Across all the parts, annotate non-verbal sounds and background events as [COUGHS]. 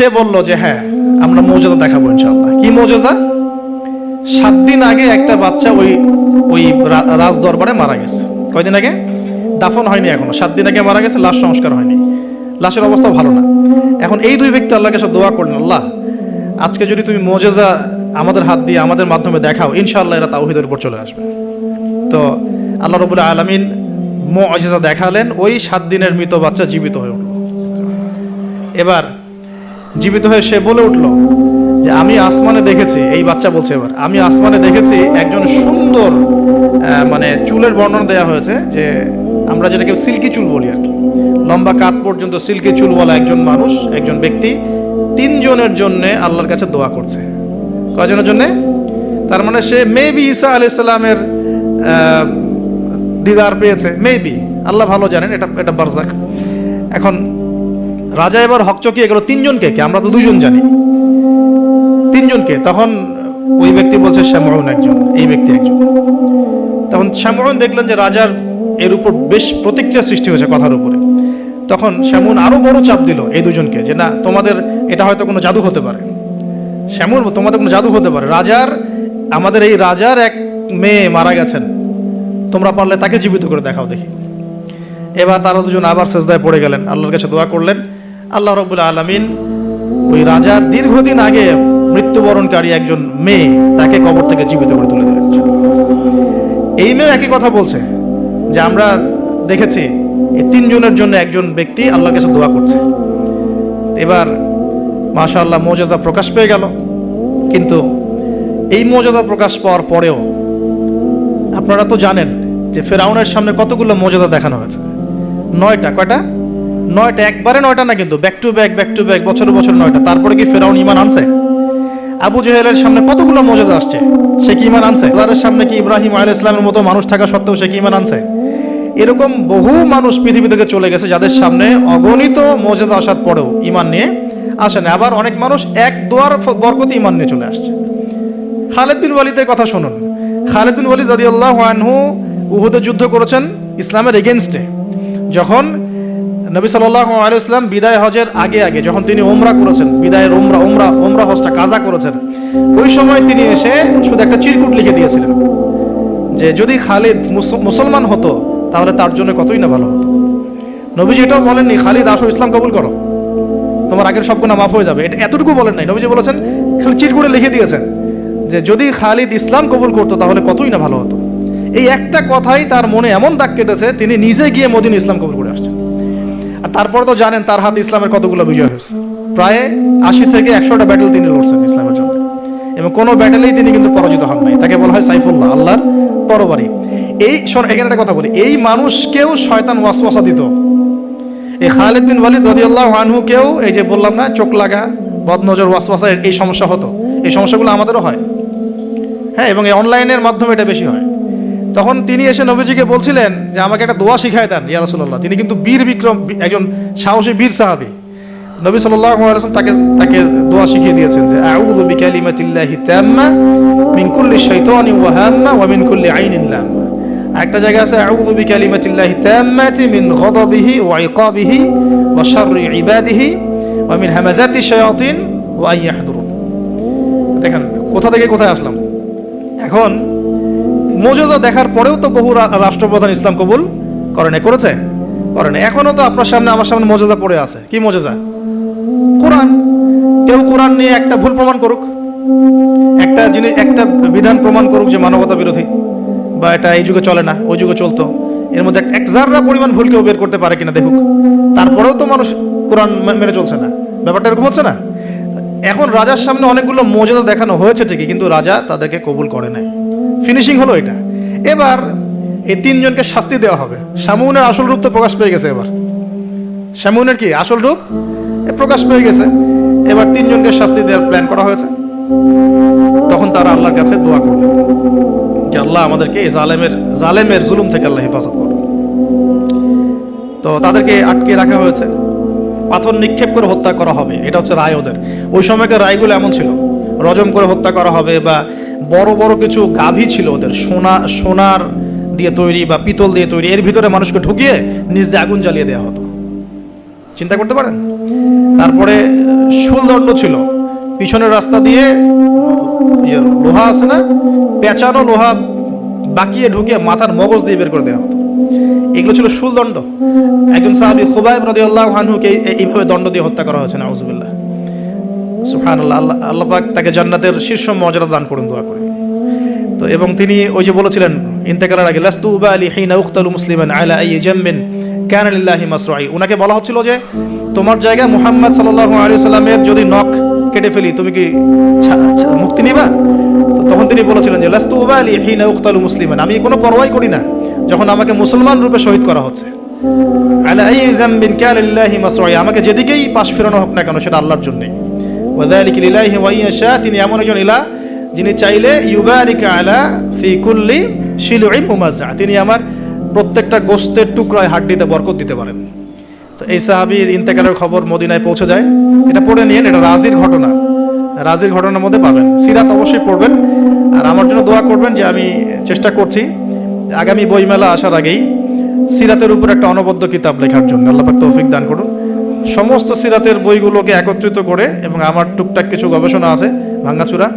সে বলল যে হ্যাঁ আমরা মৌজাদা দেখাবো ইনশাল্লাহ কি মৌজাদা সাত দিন আগে একটা বাচ্চা ওই ওই রাজ দরবারে মারা গেছে। কয়দিন আগে? দাফন হয়নি এখনও। সাত দিন আগে মারা গেছে, লাশ সংস্কার হয়নি। লাশের অবস্থা ভালো না। এখন এই দুই ব্যক্তি আল্লাহকে সব দোয়া করলেন, আল্লাহ, আজকে যদি তুমি মোজেজা আমাদের হাত দিয়ে আমাদের মাধ্যমে দেখাও, ইনশাআল্লাহ এরা তাওহিদের উপর চলে আসবে। তো আল্লাহ রবুল্লা আলমিন মোজেজা দেখালেন, ওই সাত দিনের মৃত বাচ্চা জীবিত হয়ে উঠল। এবার জীবিত হয়ে সে বলে উঠল যে, আমি আসমানে দেখেছি, এই বাচ্চা বলছে এবার, আমি আসমানে দেখেছি একজন সুন্দর মানে চুলের বর্ণনা দেওয়া হয়েছে যে, আমরা যেটাকে সিল্কি চুল বলি আর কি। লম্বা কাত পর্যন্ত সিল্কি চুল বলা একজন মানুষ, একজন ব্যক্তি, তিনজনের জন্য আল্লাহর কাছে দোয়া করছে। কয়জনের জন্য? তার মানে সে মেবি ঈসা আলাইসাল্লামের দিদার পেয়েছে মেবি আল্লাহ ভালো জানেন, এটা এটা বারজাক এখন রাজা এবার হকচকিয়ে গেল তিনজনকে, কে? আমরা তো দুজন জানি। তিনজনকে। তখন ওই ব্যক্তি বলছে শ্যামরুন একজন, এই ব্যক্তি একজন। তখন শ্যামরুন দেখলেন যে রাজার এর উপর বেশ প্রতিক্রিয়া সৃষ্টি হয়েছে কথার উপরে। তখন শ্যামন আরও বড় চাপ দিল এই দুজনকে যে, না, তোমাদের এটা হয়তো কোনো জাদু হতে পারে। শ্যামুন তোমাদের কোনো জাদু হতে পারে। রাজার, আমাদের এই রাজার এক মেয়ে মারা গেছেন। তোমরা পারলে তাকে জীবিত করে দেখাও দেখি। এবার তারা দুজন আবার সেজদায় পড়ে গেলেন। আল্লাহর কাছে দোয়া করলেন। আল্লাহ রবুল্লা আলমিন ওই রাজার দীর্ঘদিন আগে মৃত্যুবরণকারী একজন মেয়ে তাকে কবর থেকে জীবিত করে তুলে দিলেন এই মেয়ে একই কথা বলছে যে আমরা দেখেছি এই তিনজনের জন্য একজন ব্যক্তি আল্লাহর কাছে দোয়া করছে। এবার মাশা আল্লাহ মৌজাদা প্রকাশ পেয়ে গেল। কিন্তু এই মর্যাদা প্রকাশ পাওয়ার পরেও আপনারা তো জানেন যে ফেরাউনের সামনে কতগুলো মর্যাদা দেখানো হয়েছে। নয়টা, কয়টা? নয়টা, একবারে নয়টা না কিন্তু back to back back to back বছর বছর নয়টা। তারপরে কি ফেরাউন ইমান আনছে? আবু জেহেলের সামনে কতগুলো মর্যাদা আসছে, সে কি ইমান আনছে? যাদের সামনে কি ইব্রাহিম আলাইহিস ইসলামের মতো মানুষ থাকা সত্ত্বেও সে কি ইমান আনছে? এরকম বহু মানুষ পৃথিবী থেকে চলে গেছে যাদের সামনে অগণিত মর্যাদা আসার পরেও ইমান নিয়ে আসেন আবার অনেক মানুষ এক দোয়ার বরকতে ইমান নিয়ে চলে আসছে। খালেদ বিন ওয়ালিদের কথা শুনুন। খালেদ বিন ওয়ালিদ রাদিয়াল্লাহু আনহু উহুদে যুদ্ধ করেছেন ইসলামের এগেনস্টে যখন নবী সাল্লাল্লাহু আলাইহি ইসলাম বিদায় হজের আগে আগে যখন তিনি ওমরা করেছেন, বিদায়ের ওমরা ওমরা ওমরা হজটা কাজা করেছেন, ওই সময় তিনি এসে শুধু একটা চিরকুট লিখে দিয়েছিলেন যে যদি খালিদ মুসলমান হতো, তাহলে তার জন্য কতই না ভালো হতো। নবীজি এটাও বলেননি, খালিদ, আসো ইসলাম কবুল করো। তোমার আগের সব গুণা মাফ হয়ে যাবে। এটা এতটুকু বলেন নাই। নবীজি বলেছেন, খালি চিট করে লিখে দিয়েছেন যে যদি খালিদ ইসলাম কবুল করতো, তাহলে কতই না ভালো হতো। এই একটা কথাই তার মনে এমন দাগ কেটেছে, তিনি নিজে গিয়ে মদিন ইসলাম কবুল করে আসছেন। তারপর তো জানেন তার হাতে ইসলামের কতগুলো বিজয় হয়েছে। প্রায় আশি থেকে একশোটা ব্যাটেল তিনি লড়ছেন ইসলামের জন্য। এবং কোনো ব্যাটেলেই তিনি কিন্তু পরাজিত হন নাই। তাকে বলা হয় সাইফুল্লাহ, আল্লাহর তরবারি। এই এখানে একটা কথা বলি। এই মানুষকেও শয়তান ওয়াসওয়াসা দিত। এই খালেদ বিন ওয়ালিদ রাদিয়াল্লাহু আনহুকেও এই যে বললাম না, চোখ লাগা, বদনজর, ওয়াসওয়াসা, এই সমস্যা হতো। এই সমস্যাগুলো আমাদেরও হয়। হ্যাঁ এবং এই অনলাইনের মাধ্যমে এটা বেশি হয়। তখন তিনি এসে নবীজিকে বলছিলেন যে, আমাকে একটা দোয়া শিখায় দেন, ইয়া রাসূলুল্লাহ। তিনি কিন্তু বীর বিক্রম একজন সাহসী বীর সাহাবী। নবী আলাইহি তাকে তাকে দোয়া শিখিয়ে দিয়েছেন যে, আউযু বিকালিমাতিল্লাহি তাম্মা মিন কুল্লি শাইতানি ওয়া হাম্মা ওয়া মিন কুল্লি আইনিন লাম্মা। একটা জায়গা আছে, আউযু বিকালিমাতিল্লাহি তাম্মাতি মিন গদাবিহি ওয়া ইকাবিহি ওয়া শাররি ইবাদিহি ওয়া মিন হামাজাতি শায়াতিন ওয়া আন দেখেন, কোথা থেকে কোথায় আসলাম? এখন মোজেজা দেখার পরেও তো বহু রাষ্ট্রপ্রধান ইসলাম কবুল করেন করেছে। করে নাই এখনও তো আপনার সামনে, আমার সামনে মোজেজা পড়ে আছে। কি মোজেজা? কোরআন, কেউ কোরআন নিয়ে একটা ভুল প্রমাণ করুক। একটা জিনিস, একটা বিধান প্রমাণ করুক যে মানবতা বিরোধী। বা এটা এই যুগে চলে না, ওই যুগে চলতো। এর মধ্যে এক জাররা পরিমাণ ভুল কেউ বের করতে পারে কিনা দেখুক। তারপরেও তো মানুষ কোরআন মেনে চলছে না। ব্যাপারটা এরকম হচ্ছে না? এখন রাজার সামনে অনেকগুলো মর্যাদা দেখানো হয়েছে ঠিকই, কিন্তু রাজা তাদেরকে কবুল করে নাই। ফিনিশিং হলো এটা। এবার এই তিনজনকে শাস্তি দেওয়া হবে। শামুনের আসল রূপ তো প্রকাশ পেয়ে গেছে এবার। শ্যামুনের কি আসল রূপ? প্রকাশ পেয়ে গেছে। এবার তিনজনকে শাস্তি দেওয়ার প্ল্যান করা হয়েছে। তখন তারা আল্লাহর কাছে দোয়া করবে। যে আল্লাহ আমাদেরকে এই জালেমের জালেমের জুলুম থেকে আল্লাহ হেফাজত করবে তো তাদেরকে আটকে রাখা হয়েছে। পাথর নিক্ষেপ করে হত্যা করা হবে। এটা হচ্ছে রায় ওদের। ওই সময়কার রায়গুলো এমন ছিল। রজম করে হত্যা করা হবে বা বড় বড় কিছু গাভী ছিল ওদের। সোনা সোনার দিয়ে তৈরি বা পিতল দিয়ে তৈরি এর ভিতরে মানুষকে ঢুকিয়ে নিজ দিয়ে আগুন জ্বালিয়ে দেওয়া হতো। চিন্তা করতে পারেন? তারপরে শুলদণ্ড ছিল। পিছনের রাস্তা দিয়ে ইয়ে, লোহা আছে না? পেঁচানো লোহা বাকিয়ে ঢুকিয়ে মাথার মগজ দিয়ে বের করে দেওয়া হতো। এগুলো ছিল শুলদণ্ড। একজন সাহাবি খুবাইব আনহুকে এই- এইভাবে দণ্ড দিয়ে হত্যা করা হয়েছে নাউজুবিল্লাহ। সুবহানাল্লাহ, আল্লাহ আল্লাহ তাকে জান্নাতের শীর্ষ মর্যাদা দান করুন, দোয়া করে তো এবং তিনি ওই যে বলেছিলেন, ইন্তেকালের আগে, লাস্তু উবালি হিনা উখতালু মুসলিমান আলা আই জাম্মিন কান লিল্লাহি মাসরাই। ওনাকে বলা হচ্ছিল যে, তোমার জায়গায় মুহাম্মদ সাল্লাল্লাহু আলাইহি সাল্লামের যদি নখ কেটে ফেলি, তুমি কি মুক্তি নিবা? তখন তিনি বলেছিলেন যে, লাস্তু উবালি হিনা উখতালু মুসলিমান, আমি কোনো পরোয়াই করি না, যখন আমাকে মুসলমান রূপে শহীদ করা হচ্ছে। আলা আই জাম্বিন কান লিল্লাহি মাসরাই, আমাকে যেদিকেই পাশ ফেরানো হোক না কেন, সেটা আল্লাহর জন্যই। ওয়াদালিক লিলাহি ওয়া ইয়াশা তিনি এমন একজন ইলা যিনি চাইলে ইউবারিক আলা ফি কুল্লি শিলুইন মুমাজ্জা তিনি আমার প্রত্যেকটা গোস্তের টুকরায় হাড্ডিতে বরকত দিতে পারেন। তো এই সাহাবীর ইন্তেকালের খবর মদিনায় পৌঁছে যায়। এটা পড়ে নিন এটা রাজির ঘটনা। রাজির ঘটনার মধ্যে পাবেন। সিরাত অবশ্যই পড়বেন। আর আমার জন্য দোয়া করবেন যে আমি চেষ্টা করছি। আগামী বইমেলা আসার আগেই সিরাতের উপর একটা অনবদ্য কিতাব লেখার জন্য। আল্লাহ তৌফিক দান করুন। সমস্ত সিরাতের বইগুলোকে একত্রিত করে এবং আমার টুকটাক কিছু গবেষণা আছে ভাঙ্গাচুরা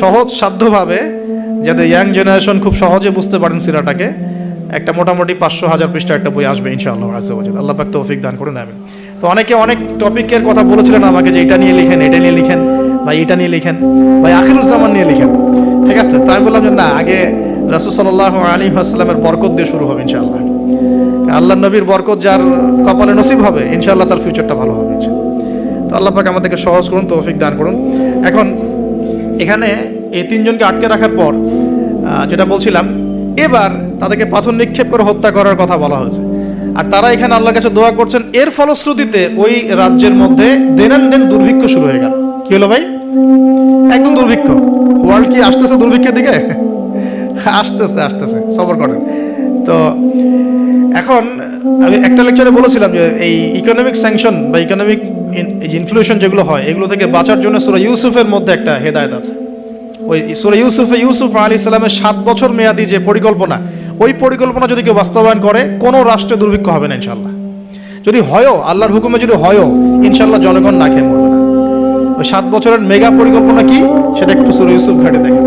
সহজ সাধ্যভাবে যাতে ইয়াং জেনারেশন খুব সহজে বুঝতে পারেন সিরাটাকে, একটা মোটামুটি পাঁচশো হাজার পৃষ্ঠা একটা বই আসবে ইনশাআল্লাহ আল্লাহ পাক তৌফিক দান করে নেবেন তো অনেকে অনেক টপিকের কথা বলেছিলেন আমাকে যে এটা নিয়ে লিখেন, এটা নিয়ে লিখেন, বা এটা নিয়ে লিখেন, বা আখিরুজ্জামান নিয়ে লিখেন। ঠিক আছে? তো আমি বললাম যে না, আগে রাসুল সাল্লাহ আলী আসসালামের বরকত দিয়ে শুরু হবে ইনশাআল্লাহ। আল্লাহ নবীর বরকত যার কপালে নসিব হবে, ইনশাআল্লাহ তার ফিউচারটা ভালো হবে তো আল্লাহ পাক আমাদেরকে সহজ করুন, তৌফিক দান করুন। এখন, এখানে এই তিনজনকে আটকে রাখার পর যেটা বলছিলাম, এবার তাদেরকে পাথর নিক্ষেপ করে হত্যা করার কথা বলা হয়েছে। আর তারা এখানে আল্লাহর কাছে দোয়া করছেন, এর ফলশ্রুতিতে ওই রাজ্যের মধ্যে দেনান দুর্ভিক্ষ শুরু হয়ে গেল। কি হলো ভাই? একদম দুর্ভিক্ষ। ওয়ার্ল্ড কি আসতেছে দুর্ভিক্ষের দিকে? [LAUGHS] আসতেছে আসতেছে, সবর করেন। তো এখন আমি একটা লেকচারে বলেছিলাম যে এই ইকোনমিক স্যাংশন বা ইকোনমিক ইনফ্লুয়েশন যেগুলো হয়, এগুলো থেকে বাঁচার জন্য সুরা ইউসুফের মধ্যে একটা হেদায়েত আছে। ওই সুরা ইউসুফে ইউসুফ আলী ইসলামের সাত বছর মেয়াদি যে পরিকল্পনা, ওই পরিকল্পনা যদি কেউ বাস্তবায়ন করে, কোনো রাষ্ট্রে দুর্ভিক্ষ হবে না ইনশাল্লাহ যদি হয়ও, আল্লাহর হুকুমে যদি হয়ও ইনশাল্লাহ জনগণ না খেয়ে মরবে না। ওই সাত বছরের মেগা পরিকল্পনা কি? সেটা একটু সুরা ইউসুফ ঘাটে দেখে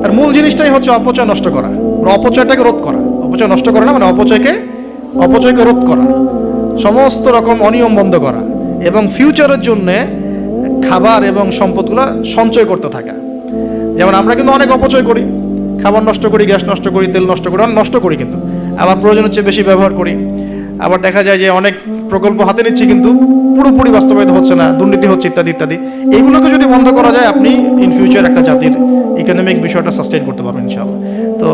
তার মূল জিনিসটাই হচ্ছে অপচয় নষ্ট করা। অপচয়টাকে রোধ করা। অপচয় নষ্ট করা না মানে অপচয়কে অপচয়কে রোধ করা। সমস্ত রকম অনিয়ম বন্ধ করা এবং ফিউচারের জন্য খাবার এবং সম্পদগুলো সঞ্চয় করতে থাকা। যেমন আমরা কিন্তু অনেক অপচয় করি। খাবার নষ্ট করি, গ্যাস নষ্ট করি, তেল নষ্ট করি নষ্ট করি কিন্তু। আবার প্রয়োজনের চেয়ে বেশি ব্যবহার করি। আবার দেখা যায় যে অনেক প্রকল্প হাতে নিচ্ছি কিন্তু পুরোপুরি বাস্তবায়িত হচ্ছে না, দুর্নীতি হচ্ছে ইত্যাদি ইত্যাদি। এগুলোকে যদি বন্ধ করা যায়, আপনি ইন ফিউচার একটা জাতির ইকোনমিক বিষয়টা সাস্টেইন করতে পারবেন ইনশাআল্লাহ। তো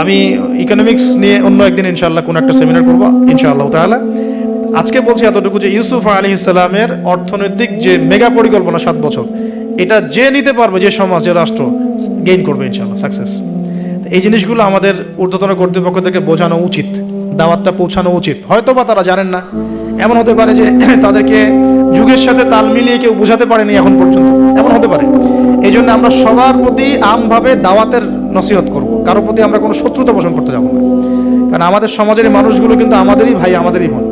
আমি ইকোনমিক্স নিয়ে অন্য একদিন ইনশাআল্লাহ কোনো একটা সেমিনার করব, ইনশাআল্লাহ তাহলে আজকে বলছি এতটুকু যে ইউসুফ আলী ইসলামের অর্থনৈতিক যে মেগা পরিকল্পনা সাত বছর, এটা যে নিতে পারবে যে সমাজ, যে রাষ্ট্র গেইন করবে ইনশাআল্লাহ সাকসেস এই জিনিসগুলো আমাদের ঊর্ধ্বতন কর্তৃপক্ষ থেকে বোঝানো উচিত, দাওয়াতটা পৌঁছানো উচিত। হয়তো বা তারা জানেন না, এমন হতে পারে যে [COUGHS] তাদেরকে যুগের সাথে তাল মিলিয়ে কেউ বোঝাতে পারেনি এখন পর্যন্ত, এমন হতে পারে। এই জন্য আমরা সবার প্রতি আমভাবে দাওয়াতের নসিহত করব। কারোর প্রতি আমরা কোনো শত্রুতা পোষণ করতে যাব না। কারণ আমাদের সমাজের মানুষগুলো কিন্তু আমাদেরই ভাই, আমাদেরই বোন।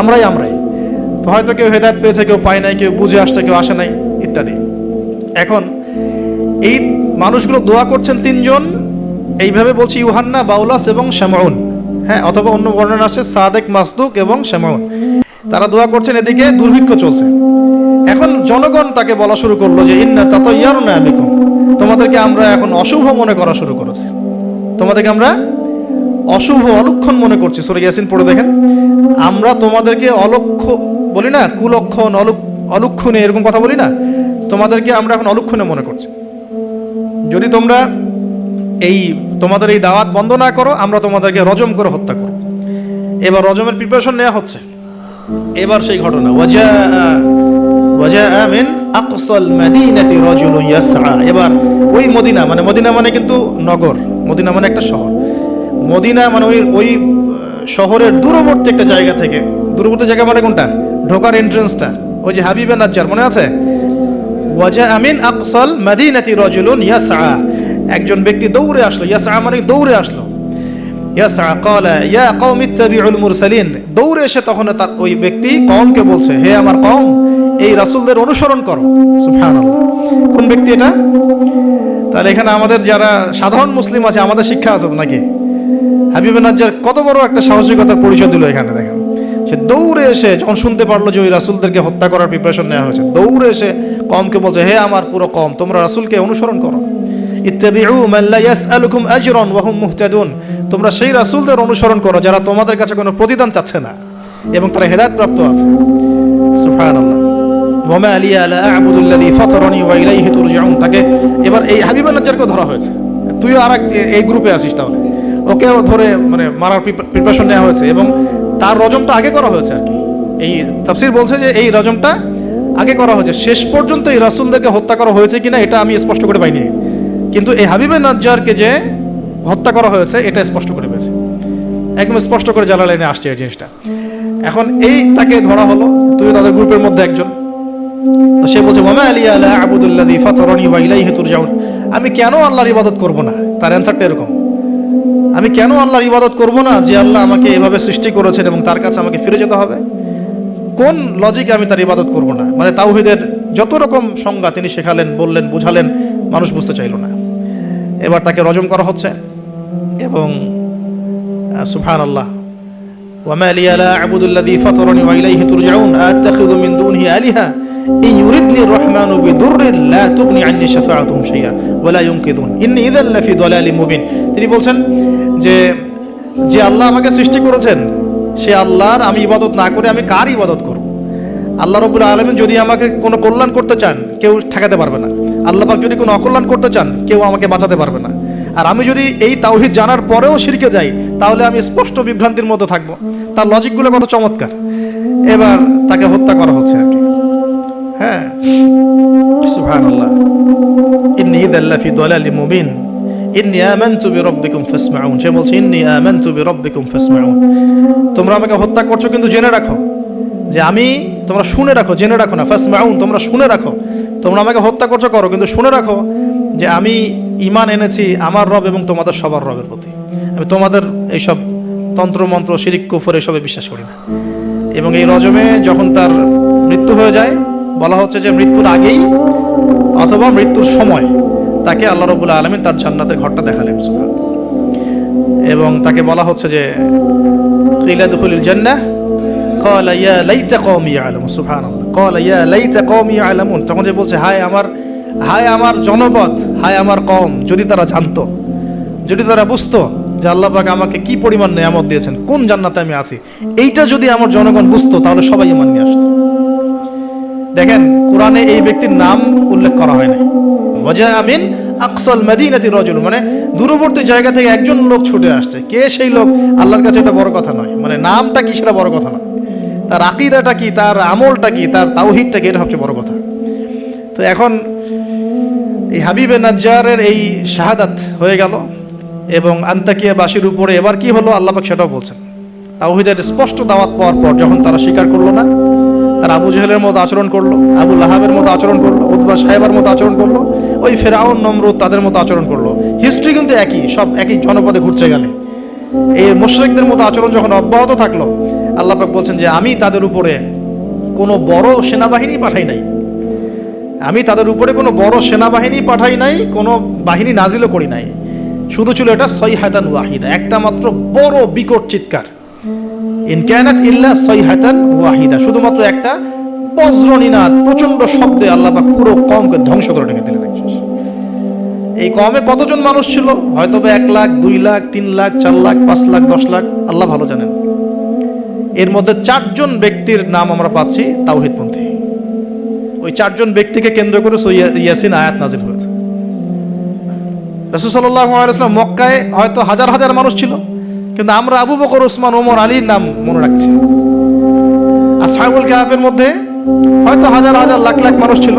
আমরাই আমরাই। তো হয়তো কেউ হেদায়ত পেয়েছে, কেউ পায় নাই, কেউ বুঝে আসছে, কেউ আসে নাই, ইত্যাদি। এখন এই মানুষগুলো দোয়া করছেন তিনজন, এইভাবে বলছি ইউহান্না, বাউলাস এবং শ্যামাউন। হ্যাঁ অথবা অন্য বর্ণনা আছে, সাদেক, মাসদুক এবং শ্যামাউন। তারা দোয়া করছেন, এদিকে দুর্ভিক্ষ চলছে। এখন জনগণ তাকে বলা শুরু করল যে, ইন্না চাতয়ার না তোমাদেরকে আমরা এখন অশুভ মনে করা শুরু করেছি। তোমাদেরকে আমরা অশুভ অলক্ষণ মনে করছি। সরে ইয়াসিন পড়ে দেখেন। আমরা তোমাদেরকে অলক্ষ, বলি না, কুলক্ষণ অলুক অলক্ষণে এরকম কথা বলি না। তোমাদেরকে আমরা এখন অলক্ষণে মনে করছি। যদি তোমরা এই, তোমাদের এই দাওয়াত বন্ধ না করো, আমরা তোমাদেরকে রজম করে হত্যা করো এবার রজমের প্রিপারেশন নেওয়া হচ্ছে। এবার সেই ঘটনা। এবার ওই মদিনা মানে মদিনা মানে কিন্তু নগর। মদিনা মানে একটা শহর। মদিনা মানে ওই ওই শহরের দূরবর্তী একটা জায়গা থেকে। দূরবর্তী জায়গা মানে কোনটা? ঢোকার এন্ট্রান্সটা ওই যে হাবিবে নাজ্জার মনে আছে? ওয়াজা আমিন আকসাল মাদিনাতি রাজুলুন ইয়াসআ। একজন ব্যক্তি দৌড়ে আসলো। ইয়াসআ মানে দৌড়ে আসলো। ইয়াসআ ক্বালা, ইয়া কওমি ইত্তাবিউল মুরসালিন। দৌড়ে এসে তখন তার ওই ব্যক্তি কওমকে বলছে, হে আমার কওম এই রাসূলদের অনুসরণ করো। কোন ব্যক্তি এটা? তাহলে এখানে আমাদের যারা সাধারণ মুসলিম আছে, আমাদের শিক্ষা আছে নাকি? হাবিব নাজ্জার কত বড় একটা সাহসিকতার পরিচয় দিল এখানে, দেখেন। সে দৌড়ে এসে যখন শুনতে পারল যে ওই রাসুলদেরকে হত্যা করার প্রিপারেশন নেওয়া হয়েছে, দৌড়ে এসে কমকে বলছে, হে আমার পুরো কম, তোমরা রাসুলকে অনুসরণ করো। তোমরা সেই রাসূলদের অনুসরণ করো যারা তোমাদের কাছে কোনো প্রতিদান চাচ্ছে না এবং তারা হেদায়েত প্রাপ্ত আছে। সুবহানাল্লাহ। ওয়ামা আলিয়া লা আ'বুদু আল্লাযী ফাতারানি ওয়া ইলাইহি তুরজাউন। তাকে এবার এই হাবিব নাজ্জারকে ধরা হয়েছে। তুইও আর এই গ্রুপে আসিস তাহলে। ওকেও ধরে মানে মারার প্রিপারেশন নেওয়া হয়েছে এবং তার রজমটা আগে করা হয়েছে আর কি। এই তাফসির বলছে যে এই রজমটা আগে করা হয়েছে। শেষ পর্যন্ত এই রাসূলদেরকে হত্যা করা হয়েছে কিনা এটা আমি স্পষ্ট করে পাইনি। কিন্তু এই হাবিবে নাজ্জারকে যে হত্যা করা হয়েছে, এটা স্পষ্ট করে পেয়েছে। একদম স্পষ্ট করে জালালাইনে আসছে এই জিনিসটা। এখন এই তাকে ধরা হলো। তুই তাদের গ্রুপের মধ্যে একজন। তো সে বলছে মামা আলী আলা আবুদুল্লাদি ফাতরনি ওয়া ইলাইহি তুরজাউন আমি কেন আল্লাহর ইবাদত করব না তার অ্যানসারটা এরকম আমি কেন আল্লাহর ইবাদত করব না যে আল্লাহ আমাকে এভাবে সৃষ্টি করেছেন এবং তার কাছে আমাকে ফিরে যেতে হবে কোন লজিকে আমি তার ইবাদত করব না মানে তাওহিদের যত রকম সংজ্ঞা তিনি শেখালেন বললেন বুঝালেন মানুষ বুঝতে চাইল না এবার তাকে রজম করা হচ্ছে এবং সুবহান আল্লাহ وما لي لا أعبد الذي فطرني وإليه ترجعون أتخذ من دونه آلهة তিনি বলছেন যে যে আল্লাহ আমাকে সৃষ্টি করেছেন, সে আল্লাহর আমি ইবাদত না করে আমি কার ইবাদত করব? আল্লাহ রবুল আলমিন যদি আমাকে কোনো কল্যাণ করতে চান, কেউ ঠেকাতে পারবে না। আল্লাহ পাক যদি কোনো অকল্যাণ করতে চান, কেউ আমাকে বাঁচাতে পারবে না। আর আমি যদি এই তাওহিদ জানার পরেও শিরকে যাই, তাহলে আমি স্পষ্ট বিভ্রান্তির মধ্যে থাকব। তার লজিকগুলো কত চমৎকার। এবার তাকে হত্যা করা হচ্ছে আর কি। হ্যাঁ ফি তোমরা আমাকে হত্যা করছ কিন্তু জেনে রাখো যে আমি তোমরা শুনে রাখো, জেনে রাখো না তোমরা শুনে রাখো। তোমরা আমাকে হত্যা করছ করো, কিন্তু শুনে রাখো যে আমি ইমান এনেছি আমার রব এবং তোমাদের সবার রবের প্রতি। আমি তোমাদের এইসব তন্ত্রমন্ত্র শিরিক, কুফর এসবে বিশ্বাস করি না। এবং এই রজমে যখন তার মৃত্যু হয়ে যায় বলা হচ্ছে যে মৃত্যুর আগেই অথবা মৃত্যুর সময় তাকে আল্লাহ রবুল্লা আলমিন তার জান্নাতের ঘরটা দেখালেন সুবহানাল্লাহ। এবং তাকে বলা হচ্ছে যে কিলাদুল জান্নাহ قال يا ليت قومي يعلمون سبحان الله قال يا ليت قومي يعلمون তখন যে বলছে হায় আমার হায় আমার জনপদ হায় আমার কম যদি তারা জানতো যদি তারা বুঝতো যে আল্লাহ পাক আমাকে কি পরিমাণ নিয়ামত দিয়েছেন কোন জান্নাতে আমি আছি এইটা যদি আমার জনগণ বুঝতো তাহলে সবাই ইমান নিয়ে আসতো দেখেন, কোরআনে এই ব্যক্তির নাম উল্লেখ করা হয় নাই। ওয়াজা আমিন আকসাল মাদিনাতি রজুল মানে দূরবর্তী জায়গা থেকে একজন লোক ছুটে আসছে। কে সেই লোক? আল্লাহর কাছে এটা বড় কথা নয়। মানে নামটা কি সেটা বড় কথা নয়। তার আকিদাটা কি, তার আমলটা কি, তার তাওহিদটা কি, এটা সবচেয়ে বড় কথা। তো এখন এই হাবিবে নাজ্জারের এই শাহাদাত হয়ে গেল এবং আন্তাকিয়াবাসীর উপরে এবার কি হলো? আল্লাহ সেটাও বলছেন। তাওহিদের স্পষ্ট দাওয়াত পাওয়ার পর যখন তারা স্বীকার করল না তারা আবু জেহেলের মতো আচরণ করল, আবু লাহাবের মতো আচরণ করল উদ্বা সাহেবের মতো আচরণ করল, ওই ফেরাউন, নমরুদ তাদের মতো আচরণ করল। হিস্ট্রি কিন্তু একই, সব একই জনপদে ঘুরছে গেলে এই মুশরিকদের মতো আচরণ যখন অব্যাহত থাকল, আল্লাহ পাক বলছেন যে, আমি তাদের উপরে কোনো বড় সেনাবাহিনী পাঠাই নাই। আমি তাদের উপরে কোনো বড় সেনাবাহিনী পাঠাই নাই, কোনো বাহিনী নাজিলও করি নাই। শুধু ছিল এটা সৈহাতান ওয়াহিদা, একটা মাত্র বড় বিকট চিৎকার। ইনকানাত ইল্লা সৈহাতান ওয়াহিদা। শুধুমাত্র একটা বজ্রনীনাদ প্রচণ্ড শব্দে আল্লাহ পাক পুরো কমকে ধ্বংস করে রেখে দিলেন এই কমে কতজন মানুষ ছিল? হয়তো বা এক লাখ, দুই লাখ, তিন লাখ, চার লাখ, পাঁচ লাখ, দশ লাখ, আল্লাহ ভালো জানেন। এর মধ্যে চারজন ব্যক্তির নাম আমরা পাচ্ছি তাওহিদপন্থী। ওই চারজন ব্যক্তিকে কেন্দ্র করে ইয়াসিন আয়াত নাজিল হয়েছে। রসুল সাল্লাম মক্কায় হয়তো হাজার হাজার মানুষ ছিল। কিন্তু আমরা আবু বকর ওসমান ওমর, আলীর নাম মনে রাখছি। আসহাবুল কাহাফের মধ্যে হয়তো হাজার হাজার লাখ লাখ মানুষ ছিল,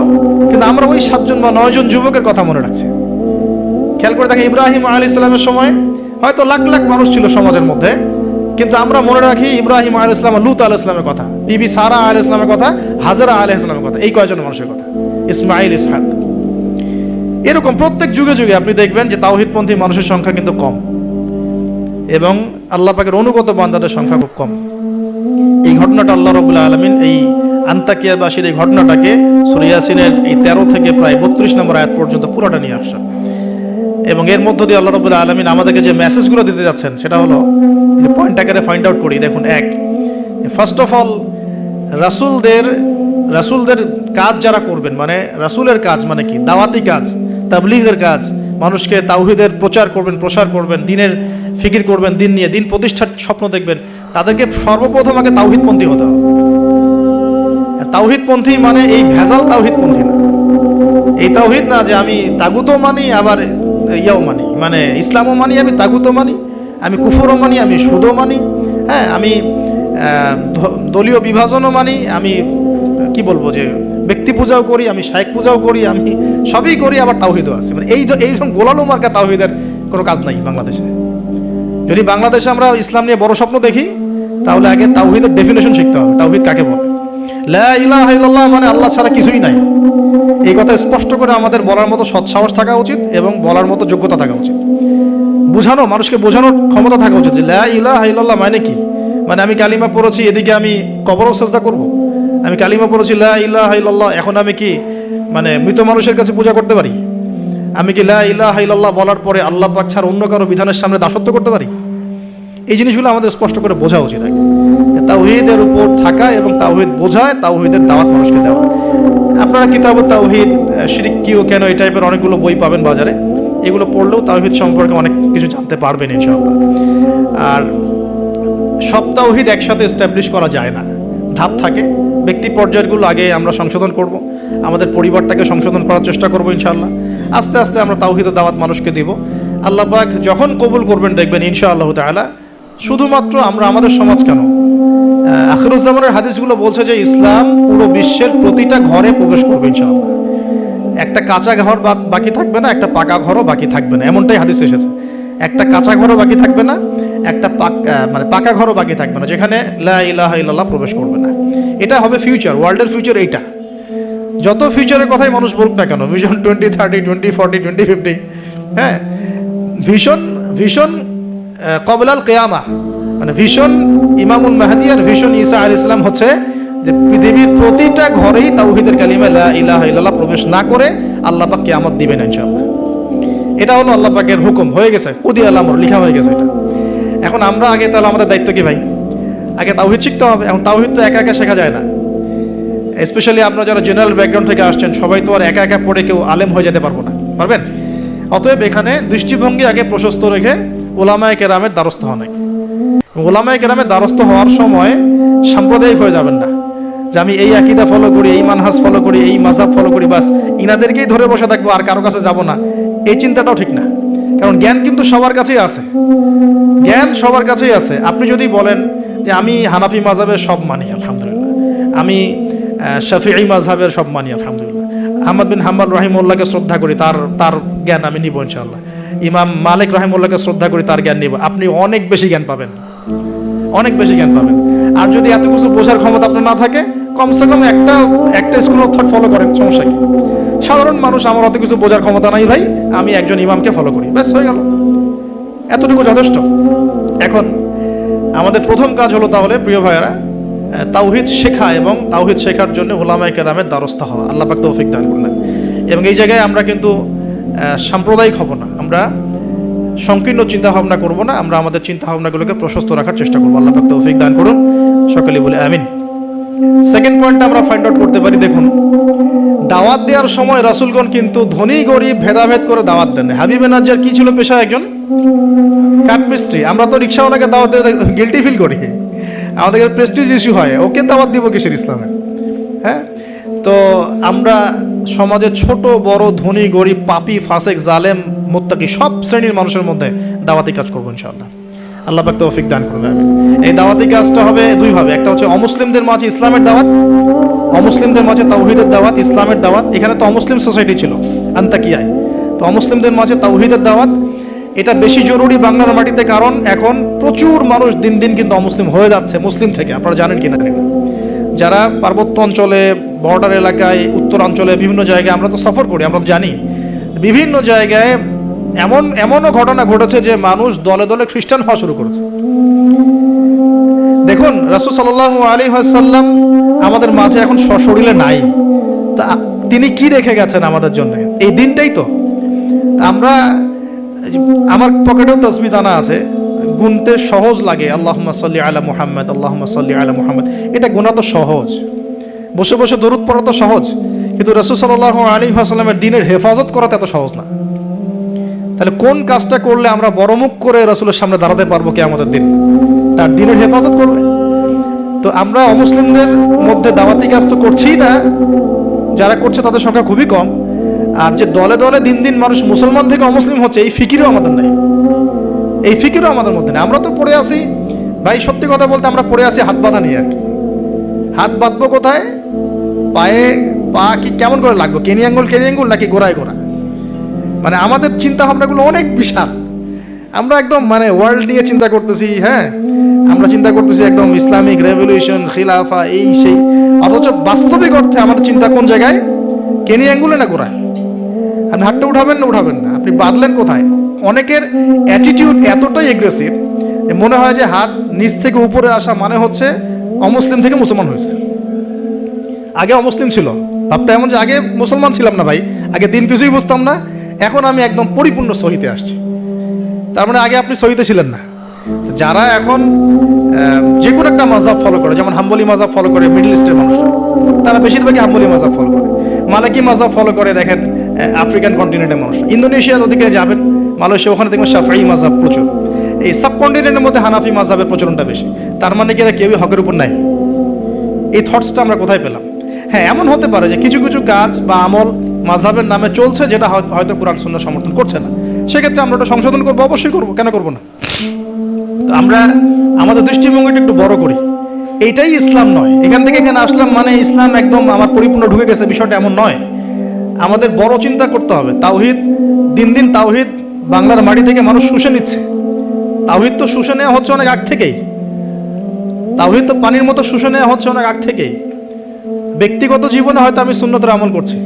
কিন্তু আমরা ওই সাতজন বা নয়জন যুবকের কথা মনে রাখছি। খেয়াল করে দেখেন, ইব্রাহিম আলী ইসলামের সময় হয়তো লাখ লাখ মানুষ ছিল সমাজের মধ্যে, কিন্তু আমরা মনে রাখি ইব্রাহিম আল ইসলাম লুত আল ইসলামের কথা বিবি সারা আল ইসলামের কথা, হাজারা আল ইসলামের কথা, এই কয়জন মানুষের কথা? ইসমাইল ইসহাক। এরকম প্রত্যেক যুগে যুগে আপনি দেখবেন যে তাওহিদপন্থী মানুষের সংখ্যা কিন্তু কম। এবং আল্লাহ পাকের অনুগত বান্দাদের সংখ্যা খুব কম। এই ঘটনাটা আল্লাহ রবুল্লা আলমিন এই আন্তাকিয়াবাসীর এই ঘটনাটাকে সুরিয়াসিনের এই তেরো থেকে প্রায় বত্রিশ নম্বর আয়াত পর্যন্ত পুরোটা নিয়ে আসছেন। এবং এর মধ্য দিয়ে আল্লাহ রবুল্লা আলমিন আমাদেরকে যে মেসেজগুলো দিতে যাচ্ছেন, সেটা হলো পয়েন্ট আকারে ফাইন্ড আউট করি, দেখুন, এক ফার্স্ট অফ অল রাসুলদের রাসুলদের কাজ যারা করবেন মানে রাসুলের কাজ মানে কি? দাওয়াতি কাজ, তাবলিগের কাজ, মানুষকে তাওহিদের প্রচার করবেন, প্রসার করবেন, দিনের ফিকির করবেন, দিন নিয়ে দিন প্রতিষ্ঠার স্বপ্ন দেখবেন। তাদেরকে সর্বপ্রথম আগে তাওহিদপন্থী হতে হবে। তাওহিদপন্থী মানে এই ভেজাল তাওহিদপন্থী না। এই তাওহিদ না যে আমি তাগুতও মানি, আবার ইয়াও মানি। মানে ইসলামও মানি, আমি তাগুতও মানি, আমি কুফুরও মানি, আমি সুদও মানি হ্যাঁ আমি দলীয় বিভাজনও মানি, আমি, কি বলব যে, ব্যক্তি পূজাও করি, আমি শায়েক পূজাও করি, আমি সবই করি, আবার তাওহিদও আছে। মানে এই এইরকম গোলালো মার্কা তাওহিদের কোনো কাজ নাই বাংলাদেশে। যদি বাংলাদেশে আমরা ইসলাম নিয়ে বড় স্বপ্ন দেখি, তাহলে আগে তাওহিদের ডেফিনেশন শিখতে হবে। তাওহিদ কাকে বলে? লা ইলাহা ইল্লাল্লাহ মানে আল্লাহ ছাড়া কিছুই নাই। এই কথা স্পষ্ট করে আমাদের বলার মতো সৎ সাহস থাকা উচিত এবং বলার মতো যোগ্যতা থাকা উচিত। বোঝানো, মানুষকে বোঝানোর ক্ষমতা থাকা উচিত যে লা ইলাহা ইল্লাল্লাহ মানে কি? মানে আমি কালিমা পড়েছি, এদিকে আমি কবরও চেষ্টা করব। আমি কালিমা পড়েছি, লা ইলাহা ইল্লাল্লাহ, এখন আমি কি মানে মৃত মানুষের কাছে পূজা করতে পারি? আমি কি লা ইলাহা ইল্লাল্লাহ বলার পরে আল্লাহ পাক ছাড়া অন্য কারও বিধানের সামনে দাসত্ব করতে পারি? এই জিনিসগুলো আমাদের স্পষ্ট করে বোঝা উচিত আগে। তাওহিদের উপর থাকা এবং তাওহিদ বোঝায়, তাওহিদের দাওয়াত মানুষকে দেওয়া। আপনারা কিতাব তাওহিদ শিরিক কি ও কেন এই টাইপের অনেকগুলো বই পাবেন বাজারে? এগুলো পড়লেও তাওহিদ সম্পর্কে অনেক কিছু জানতে পারবেন ইনশাআল্লাহ। আর সব তাওহিদ একসাথে এস্টাবলিশ করা যায় না। ধাপ থাকে, ব্যক্তি পর্যায়গুলো আগে আমরা সংশোধন করব, আমাদের পরিবারটাকে সংশোধন করার চেষ্টা করব ইনশাআল্লাহ। আস্তে আস্তে আমরা তাওহিদ দাওয়াত মানুষকে দিব। আল্লাহ পাক যখন কবুল করবেন দেখবেন ইনশাআল্লাহ তাআলা শুধুমাত্র আমরা আমাদের সমাজ কেন? আখিরুজ্জামানের হাদিসগুলো বলছে যে ইসলাম পুরো বিশ্বের প্রতিটা ঘরে প্রবেশ করবে ইনশাআল্লাহ। একটা কাঁচা ঘর বাকি থাকবে না, একটা পাকা ঘরও বাকি থাকবে না। এমনটাই হাদিস এসেছে। একটা কাঁচা ঘরও বাকি থাকবে না, একটা পাকা মানে পাকা ঘরও বাকি থাকবে না, যেখানে লা ইলাহা ইল্লাল্লাহ প্রবেশ করবে না। এটা হবে ফিউচার ওয়ার্ল্ডের ফিউচার এইটা। যত ফিউচারের কথাই মানুষ বলুক না কেন vision twenty thirty twenty forty twenty fifty হ্যাঁ? ভীষণ ভীষণ কবলাল কেয়ামা মানে ভীষণ ইমামুল মাহাদি আর ভীষণ ঈসা আল ইসলাম হচ্ছে যে পৃথিবীর প্রতিটা ঘরেই তাওহিদের কালিমা লা ইলাহা ইল্লাল্লাহ প্রবেশ না করে আল্লাহ পাক কিয়ামত দিবেন ইনশাআল্লাহ। এটা হলো আল্লাহ পাকের হুকুম, হয়ে গেছে কুদি আল্লাহ লিখা হয়ে গেছে এটা। এখন আমরা আগে তাহলে আমাদের দায়িত্ব কি ভাই? আগে তাওহিদ শিখতে হবে, এখন তাওহিদ তো একা একা শেখা যায় না। স্পেশালি আপনারা যারা জেনারেল ব্যাকগ্রাউন্ড থেকে আসছেন, সবাই তো আর একা একা পড়ে কেউ আলেম হয়ে যেতে পারব না, পারবেন? অতএব এখানে দৃষ্টিভঙ্গি আগে প্রশস্ত রেখে ওলামায় কেরামের দ্বারস্থ হওয়া নাই ওলামায় কেরামের দ্বারস্থ হওয়ার সময় সাম্প্রদায়িক হয়ে যাবেন না। যে আমি এই আকিদা ফলো করি, এই মানহাজ ফলো করি, এই মাজাব ফলো করি, বাস ইনাদেরকেই ধরে বসে থাকব, আর কারও কাছে যাব না। এই চিন্তাটাও ঠিক না। কারণ জ্ঞান কিন্তু সবার কাছেই আছে। জ্ঞান সবার কাছেই আছে। আপনি যদি বলেন যে আমি হানাফি মাজাবের সব মানি, আলহামদুলিল্লাহ। আমি শাফিঈ মাযহাবের সব মানি আলহামদুলিল্লাহ। আহমদ বিন হাম্বাল রহিমুল্লাহকে শ্রদ্ধা করি, তার তার জ্ঞান আমি নিব ইনশাল্লাহ ইমাম মালিক রহিমুল্লাহকে শ্রদ্ধা করি, তার জ্ঞান নিব। আপনি অনেক বেশি জ্ঞান পাবেন। অনেক বেশি জ্ঞান পাবেন। আর যদি এত কিছু বোঝার ক্ষমতা আপনার না থাকে, কমসে কম একটা একটা স্কুল অফ থট ফলো করেন, সমস্যা কি? সাধারণ মানুষ আমার অত কিছু বোঝার ক্ষমতা নাই ভাই, আমি একজন ইমামকে ফলো করি। ব্যাস, হয়ে গেল। এতটুকু যথেষ্ট। এখন আমাদের প্রথম কাজ হলো তাহলে, প্রিয় ভাইয়েরা তাওহিদ শেখা এবং তাওহিদ শেখার জন্য ওলামাই কেরামের দ্বারস্থ হওয়া। আল্লাহ পাক তৌফিক দান করলেন এবং এই জায়গায় আমরা কিন্তু সাম্প্রদায়িক হব না। আমরা সংকীর্ণ চিন্তা ভাবনা করব না। আমরা আমাদের চিন্তা ভাবনাগুলোকে প্রশস্ত রাখার চেষ্টা করব। আল্লাহ পাক তৌফিক দান করুন। সকলে বলে আমিন। সেকেন্ড পয়েন্টটা আমরা ফাইন্ড আউট করতে পারি, দেখুন। দাওয়াত দেওয়ার সময় রাসূলগণ কিন্তু ধনী, গরিব, ভেদাভেদ করে দাওয়াত দেন হাবিবে নাজ্জার কি ছিল পেশা একজন? কাঠমিস্ত্রি। আমরা তো রিক্সাওয়ালাকে দাওয়াত গিলটি ফিল করি। আমাদের কাছে প্রেস্টিজ ইস্যু হয়। ওকে দাওয়াত দিব কিসের ইসলামে? হ্যাঁ? তো আমরা সমাজে ছোট, বড়, ধনী, গরিব, পাপি, ফাসেক, জালেম, মোত্তাকি সব শ্রেণির মানুষের মধ্যে দাওয়াতি কাজ করব ইনশাআল্লাহ। আল্লাহ পাক তৌফিক দান করবে আমি এই দাওয়াতি কাজটা হবে দুই ভাবে। একটা হচ্ছে অমুসলিমদের মাঝে ইসলামের দাওয়াত, অমুসলিমদের মাঝে তাওহিদের দাওয়াত, ইসলামের দাওয়াত। এখানে তো অমুসলিম সোসাইটি ছিল, আন্তাকিয়ায়। তো অমুসলিমদের মাঝে তাওহিদের দাওয়াত এটা বেশি জরুরি বাংলার মাটিতে, কারণ এখন প্রচুর মানুষ দিন দিন কিন্তু অমুসলিম হয়ে যাচ্ছে, মুসলিম থেকে, আপনারা জানেন কিনা? জানি না যারা পার্বত্য অঞ্চলে বর্ডার এলাকায়, উত্তরাঞ্চলে, বিভিন্ন জায়গায় আমরা তো সফর করি, আমরা তো জানি, বিভিন্ন জায়গায় এমন, এমনও ঘটনা ঘটেছে যে মানুষ দলে দলে খ্রিস্টান হওয়া শুরু করেছে। দেখুন, রাসুল সাল্লাহ আলী হাসাল্লাম আমাদের মাঝে এখন সশরীরে নাই। তা তিনি কি রেখে গেছেন আমাদের জন্য? এই দিনটাই তো আমরা আমার পকেটেও তসবি দানা আছে। গুনতে সহজ লাগে আল্লাহ সাল্লি আলা মুহাম্মদ আল্লাহ সাল্লি আলা মুহাম্মদ। এটা গোনা তো সহজ। বসে বসে দরুদ পড়া তো সহজ, কিন্তু রসুল সাল্লাহ আলী সাল্লামের দিনের হেফাজত করা এত সহজ না। তাহলে কোন কাজটা করলে আমরা বড় মুখ করে রসুলের সামনে দাঁড়াতে পারব কি আমাদের দিন? তার দিনের হেফাজত করলে। তো আমরা অমুসলিমদের মধ্যে দাওয়াতি কাজ তো করছিই না, যারা করছে তাদের সংখ্যা খুবই কম। আর যে দলে দলে দিন দিন মানুষ মুসলমান থেকে অমুসলিম হচ্ছে, এই ফিকিরও আমাদের নেই। এই ফিকিরও আমাদের মধ্যে নেই। আমরা তো পড়ে আছি। ভাই, সত্যি কথা বলতে আমরা পড়ে আছি, হাত বাঁধা নিয়ে আর কি। হাত বাঁধবো কোথায়? পায়ে পা কি কেমন করে লাগবো? কেনি আঙ্গুল কেনি আঙ্গুল নাকি গোড়ায় গোড়া? মানে আমাদের চিন্তা ভাবনাগুলো অনেক বিশাল। আমরা একদম মানে ওয়ার্ল্ড নিয়ে চিন্তা করতেছি হ্যাঁ? আমরা চিন্তা করতেছি একদম ইসলামিক রেভলিউশন খিলাফা, এই সেই। অথচ বাস্তবিক অর্থে আমাদের চিন্তা কোন জায়গায়? কেনি অ্যাঙ্গুলে না গোড়ায়? আপনি হাতটা উঠাবেন না উঠাবেন না। আপনি বাঁধলেন কোথায়? অনেকের অ্যাটিটিউড এতটাই এগ্রেসিভ মনে হয় যে হাত নিচ থেকে উপরে আসা মানে হচ্ছে অমুসলিম থেকে মুসলমান হয়েছে। আগে অমুসলিম ছিল। ভাবটা এমন যে আগে মুসলমান ছিলাম না ভাই। আগে দিন কিছুই বুঝতাম না। এখন আমি একদম পরিপূর্ণ সহিতে আসছি। তার মানে আগে আপনি সহিতে ছিলেন না। যারা এখন যে কোনো একটা মাজাব ফলো করে, যেমন হাম্বলি মাজাব ফলো করে মিডল ইস্টের মানুষরা, তারা বেশিরভাগই হাম্বলি মাজাব ফলো করে। মালাকি মাজাব ফলো করে, দেখেন আফ্রিকান কন্টিনেন্টের মানুষ। ইন্দোনেশিয়ার ওদিকে যাবেন, মালয়েশিয়া, ওখানে দেখবেন সাফাই মাজাব প্রচুর। এই সাবকন্টিনেন্টের মধ্যে হানাফি মাজাবের প্রচলনটা বেশি। তার মানে কি এরা কেউই হকের উপর নাই। এই থটসটা আমরা কোথায় পেলাম? হ্যাঁ এমন হতে পারে যে কিছু কিছু কাজ বা আমল মাঝহাবের নামে চলছে যেটা হয়- হয়তো কোরআন শূন্য সমর্থন করছে না। সেক্ষেত্রে আমরা ওটা সংশোধন করব, অবশ্যই করব। কেন করব না? তো আমরা আমাদের দৃষ্টিভঙ্গিটা একটু বড় করি। এইটাই ইসলাম নয়। এখান থেকে এখানে আসলাম? মানে ইসলাম একদম আমার পরিপূর্ণ ঢুকে গেছে, বিষয়টা এমন নয়। আমাদের বড় চিন্তা করতে হবে। তাওহিদ, দিন দিন তাওহিদ বাংলার মাটি থেকে মানুষ শুষে নিচ্ছে। তাওহিদ তো শুষে নেওয়া হচ্ছে অনেক আগ থেকেই। তাওহিদ তো পানির মতো শুষে নেওয়া হচ্ছে অনেক আগ থেকেই। ব্যক্তিগত জীবনে হয়তো আমি সুন্নতের আমল করছি।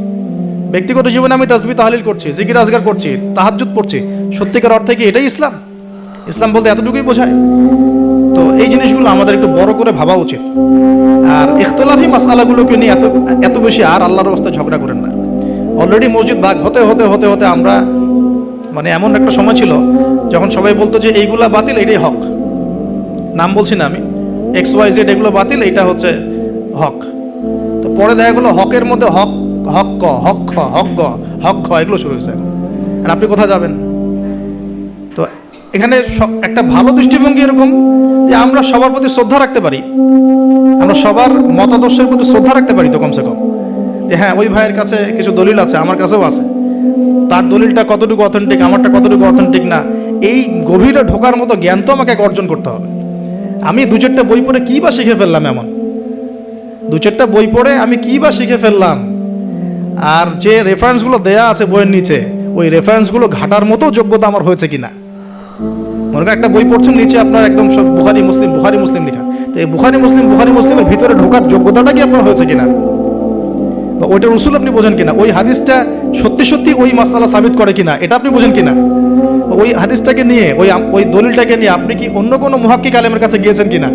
ব্যক্তিগত জীবনে আমি তাসবি তাহলিল করছি, জিকির আজগার করছি, তাহাজ্জুদ পড়ছি। সত্যিকার অর্থে কি এটাই ইসলাম? ইসলাম বলতে এতটুকুই বোঝায়? তো এই জিনিসগুলো আমাদের একটু বড় করে ভাবা উচিত। আর ইখতলাফি মাসালাগুলোকে নিয়ে এত এত বেশি আর আল্লাহর অবস্থায় ঝগড়া করেন না। অলরেডি মসজিদ ভাগ হতে হতে হতে হতে আমরা মানে এমন একটা সময় ছিল, যখন সবাই বলতো যে এইগুলা বাতিল, এটাই হক। নাম বলছি না আমি। এক্স ওয়াই জেড এগুলো বাতিল, এটা হচ্ছে হক। তো পরে দেখা গেলো হকের মধ্যে হক হক ক, হক খ, হক গ, হক খ, এগুলো শুরু হয়েছে। আর আপনি কোথায় যাবেন? তো এখানে একটা ভালো দৃষ্টিভঙ্গি এরকম যে আমরা সবার প্রতি শ্রদ্ধা রাখতে পারি। আমরা সবার মতাদর্শের প্রতি শ্রদ্ধা রাখতে পারি তো কমসে কম। যে হ্যাঁ ওই ভাইয়ের কাছে কিছু দলিল আছে, আমার কাছেও আছে। তার দলিলটা কতটুকু অথেন্টিক আমারটা কতটুকু অথেন্টিক না, এই গভীরে ঢোকার মতো জ্ঞান তো আমাকে অর্জন করতে হবে। আমি দু চারটা বই পড়ে কী বা শিখে ফেললাম এমন? দু চারটা বই পড়ে আমি কী বা শিখে ফেললাম? আর যে রেফারেন্সগুলো দেয়া আছে বইয়ের নিচে, ওই রেফারেন্সগুলো ঘাটার মতো যোগ্যতা আমার হয়েছে কিনা? মনে করেন একটা বই পড়ছেন, নিচে আপনার একদম সব বুখারি, মুসলিম বুখারি, মুসলিম লেখা। তো এই বুখারি, মুসলিম, বুখারি, মুসলিমের ভিতরে ঢোকার যোগ্যতাটা কি আপনার হয়েছে কিনা? বা ওইটার উসুল আপনি বোঝেন কিনা? ওই হাদিসটা সত্যি সত্যি ওই মাসালা সাবিত করে কিনা? এটা আপনি বোঝেন কিনা? ওই হাদিসটাকে নিয়ে, ওই ওই দলিলটাকে নিয়ে আপনি কি অন্য কোনো মহাক্কি আলেমের কাছে গিয়েছেন কিনা?